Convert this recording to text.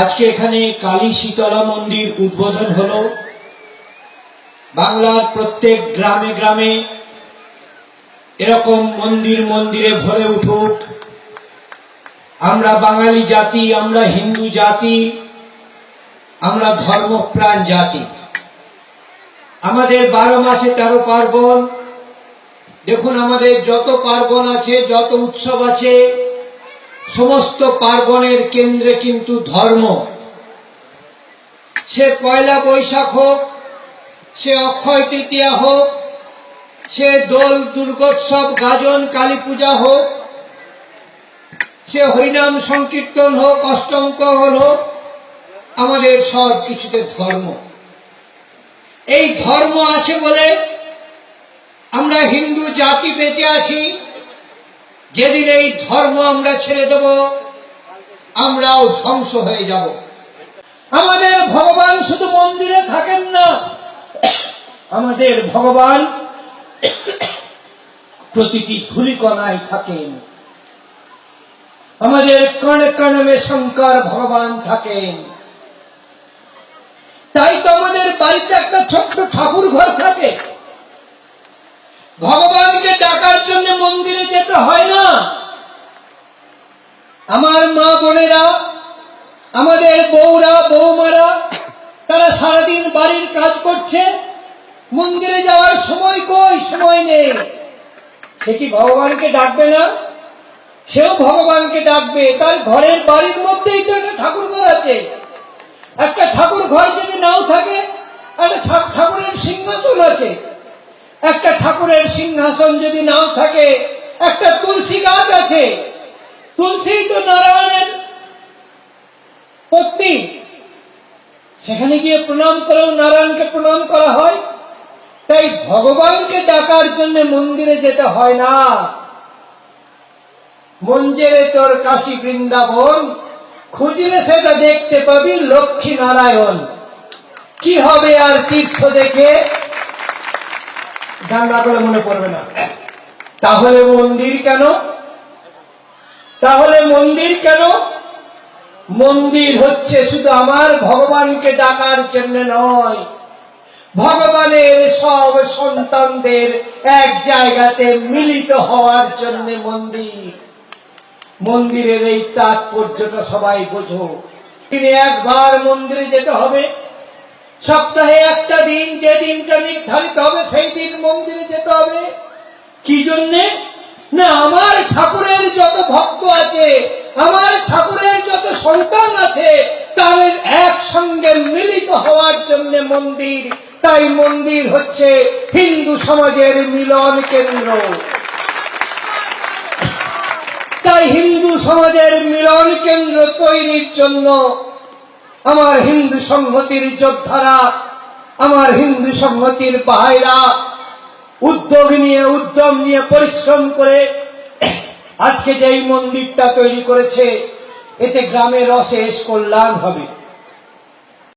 আজকে এখানে কালী শীতলা মন্দির উদ্বোধন হলো। বাংলার প্রত্যেক গ্রামে গ্রামে এরকম মন্দির মন্দিরে ভরে উঠুক। আমরা বাঙালি জাতি, আমরা হিন্দু জাতি, আমরা ধর্মপ্রাণ জাতি। আমাদের বারো মাসে তেরো পার্বণ। দেখুন, আমাদের যত পার্বণ আছে, যত উৎসব আছে সমস্ত পার্বণের কেন্দ্রে কিন্তু ধর্ম। সে পয়লা বৈশাখ হোক, সে অক্ষয় তৃতীয়া হোক, সে দোল দুর্গোৎসব, গাজন, কালী পূজা হোক, সে হরিনাম সংকীর্তন হোক, অষ্টম প্রহর হোক, আমাদের সব কিছুতে ধর্ম। এই ধর্ম আছে বলে আমরা হিন্দু জাতি বেঁচে আছি। যেদিন এই ধর্ম আমরা ছেড়ে দেব, আমরাও ধ্বংস হয়ে যাব। আমাদের ভগবান শুধু মন্দিরে থাকেন না, আমাদের ভগবান প্রতিটি ধুলিকণায় থাকেন। আমাদের কণ কণমে শঙ্কর ভগবান থাকেন। তাই তো আমাদের বাড়িতে একটা ছোট্ট ঠাকুর ঘর থাকে ভগবানকে ডাকার জন্য মন্দিরে যেতে হয় না আমার মা বোনেরা, আমাদের বউরা বৌমারা তারা সারাদিন বাড়ির কাজ করছে, মন্দিরে যাওয়ার সময় কই? সময় নেই। সে কি ভগবানকে ডাকবে না? সেও ভগবানকে ডাকবে। তার ঘরের বাড়ির মধ্যেই তো একটা ঠাকুর ঘর আছে। একটা ঠাকুর ঘর যদি নাও থাকে, একটা ঠাকুরের সিংহাসন আছে। একটা ঠাকুরের সিংহাসন যদি নাও থাকে, একটা তুলসী গাছ আছে। তুলসী তো নারায়ণের পত্নী। সেখানে গিয়ে প্রণাম করেও নারায়ণকে প্রণাম করা হয়। তাই ভগবানকে ডাকার জন্য মন্দিরে যেতে হয় না। মঞ্জেরে তোর কাশী বৃন্দাবন, খুঁজলে সেটা দেখতে পাবি লক্ষ্মী নারায়ণ। কি হবে আর তীর্থ দেখে? গান করে মনে পড়বে না। তাহলে মন্দির কেন? তাহলে মন্দির কেন? মন্দির হচ্ছে শুধু আমার ভগবানকে ডাকার জন্য নয়। ভগবানের সব সন্তানদের এক জায়গাতে মিলিত হওয়ার জন্য মন্দির। মন্দিরের এই তাৎপর্যটা সবাই বোঝো। দিনে একবার মন্দিরে যেতে হবে। সপ্তাহে একটা দিন যে দিনটা নির্ধারিত হবে, সেই দিন মন্দিরে যেতে হবে। কি জন্যে? না, আমার ঠাকুরের যত ভক্ত আছে, আমার ঠাকুরের যত সন্তান আছে, তাদের একসঙ্গে মিলিত হওয়ার জন্য মন্দির। তাই মন্দির হচ্ছে হিন্দু সমাজের মিলন কেন্দ্র। তাই হিন্দু সমাজের মিলন কেন্দ্র তৈরির জন্য আমার হিন্দু সংহতির যোদ্ধারা, আমার হিন্দু সংহতির বাহাইরা উদ্যোগ নিয়ে, উদ্যম নিয়ে, পরিশ্রম করে আজকে যে এই মন্দিরটা তৈরি করেছে, এতে গ্রামের অশেষ কল্যাণ হবে।